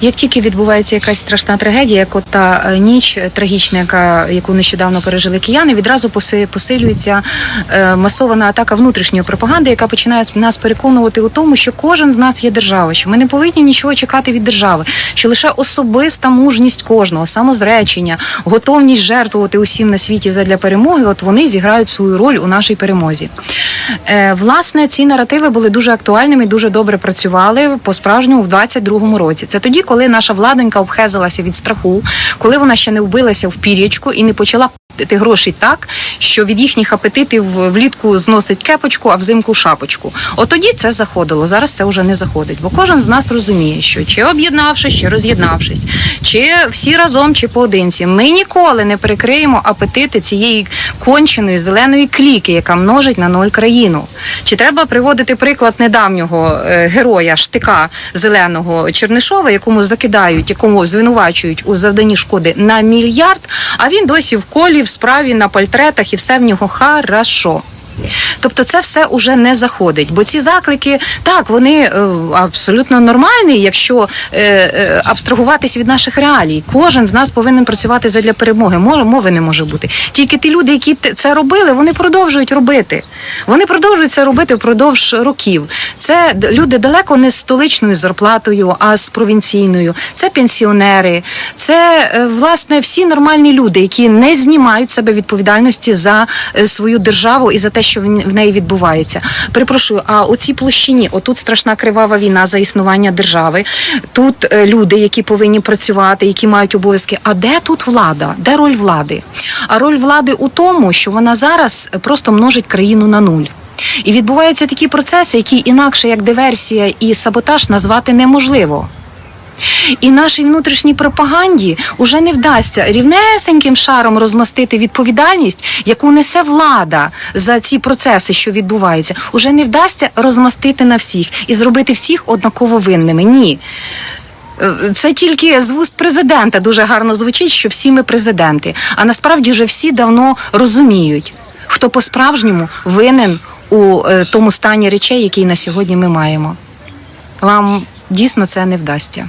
Як тільки відбувається якась страшна трагедія, як от та е, ніч трагічна, яка яку нещодавно пережили кияни, відразу поси- посилюється е, масована атака внутрішньої пропаганди, яка починає нас переконувати у тому, що кожен з нас є держава, що ми не повинні нічого чекати від держави, що лише особиста мужність кожного, самозречення, готовність жертвувати усім на світі задля перемоги. От вони зіграють свою роль у нашій перемозі. Е, Власне, ці наративи були дуже актуальними, дуже добре працювали по справжньому в 22-му році. Це тоді, коли наша владонька обхезалася від страху, коли вона ще не вбилася в пір'ячку і не почала пити гроші так, що від їхніх апетитів влітку зносить кепочку, а взимку шапочку. От тоді це заходило. Зараз це вже не заходить, бо кожен з нас розуміє, що чи об'єднавшись, чи роз'єднавшись, чи всі разом, чи поодинці, ми ніколи не перекриємо апетити цієї конченої зеленої кліки, яка множить на ноль країну. Чи треба приводити приклад недавнього е, героя штика зеленого Чернишова, якому закидають, якому звинувачують у завданні шкоди на мільярд, а він досі в колі, в справі, на портретах і все в нього хорошо. Тобто це все уже не заходить, бо ці заклики так вони е, абсолютно нормальні, якщо е, е, абстрагуватись від наших реалій. Кожен з нас повинен працювати задля перемоги. Мови не може бути. Тільки ті люди, які це робили, вони продовжують робити. Вони продовжують це робити впродовж років. Це люди далеко не з столичною зарплатою, а з провінційною. Це пенсіонери, це власне всі нормальні люди, які не знімають себе відповідальності за свою державу і за те, що в неї відбувається. Перепрошую, а у цій площині, отут страшна кривава війна за існування держави. Тут е, люди, які повинні працювати, які мають обов'язки. А де тут влада? Де роль влади? А роль влади у тому, що вона зараз е, просто множить країну на нуль. І відбуваються такі процеси, які інакше як диверсія і саботаж назвати неможливо. І нашій внутрішній пропаганді уже не вдасться рівнесеньким шаром розмастити відповідальність, яку несе влада за ці процеси, що відбуваються. Уже не вдасться розмастити на всіх і зробити всіх однаково винними. Ні. Е, Це тільки з вуст президента дуже гарно звучить, що всі ми президенти. А насправді вже всі давно розуміють, хто по-справжньому винен у е, тому стані речей, який на сьогодні ми маємо. Вам дійсно це не вдасться.